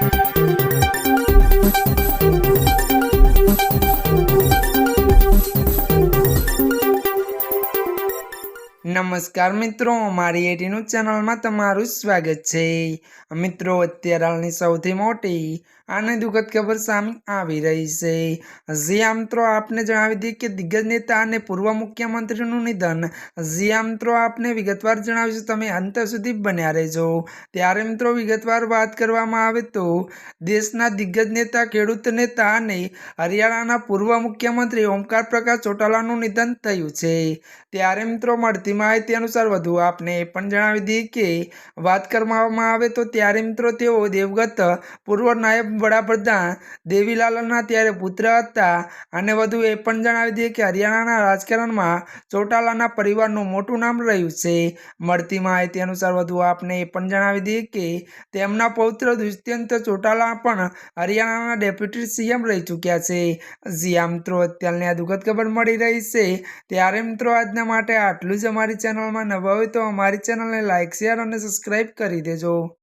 Thank you. નમસ્કાર મિત્રો, અમારી એટીનું ચેનલમાં તમારું સ્વાગત છે. મિત્રો, અત્યારે હાલની સૌથી મોટી અને દુઃખદ ખબર સામે આવી રહી છે. જી મિત્રો, આપને જણાવી દઈએ કે દિગ્ગજ નેતા અને પૂર્વ મુખ્યમંત્રીનું નિધન. જી મિત્રો, આપને વિગતવાર જણાવીશું તમે અંત સુધી બન્યા રહેજો. ત્યારે, મિત્રો, વિગતવાર વાત કરવામાં આવે તો દેશના દિગ્ગજ નેતા, ખેડૂત નેતા અને હરિયાણાના પૂર્વ મુખ્યમંત્રી ઓમકાર પ્રકાશ ચોટાલાનું નિધન થયું છે. ત્યારે, મિત્રો, મળતી માહિતી અનુસાર વધુ આપને એ પણ જણાવી દઈએ કે વાત કરવામાં આવે તો ત્યારે મિત્રો તેઓ દેવગત, પૂર્વ નાયબ વડાપ્રધાન, દેવીલાલના ત્યારે પુત્ર હતા. અને વધુ એ પણ જણાવી દઈએ કે હરિયાણાના રાજકારણમાં ચોટાલાના પરિવારનું મોટું નામ રહ્યું છે. મળતી માહિતી અનુસાર વધુ આપને એ પણ જણાવી દઈએ કે તેમના પૌત્ર દુષ્યંત ચોટાલા પણ હરિયાણાના ડેપ્યુટી સીએમ રહી ચૂક્યા છે. જી આ મિત્રો, અત્યારની આ દુઃખદ ખબર મળી રહી છે. ત્યારે મિત્રો આજના માટે આટલું જ. અમારી ચેનલમાં નવા હોય તો અમારી ચેનલને લાઇક શેર અને સબસ્ક્રાઈબ કરી દેજો.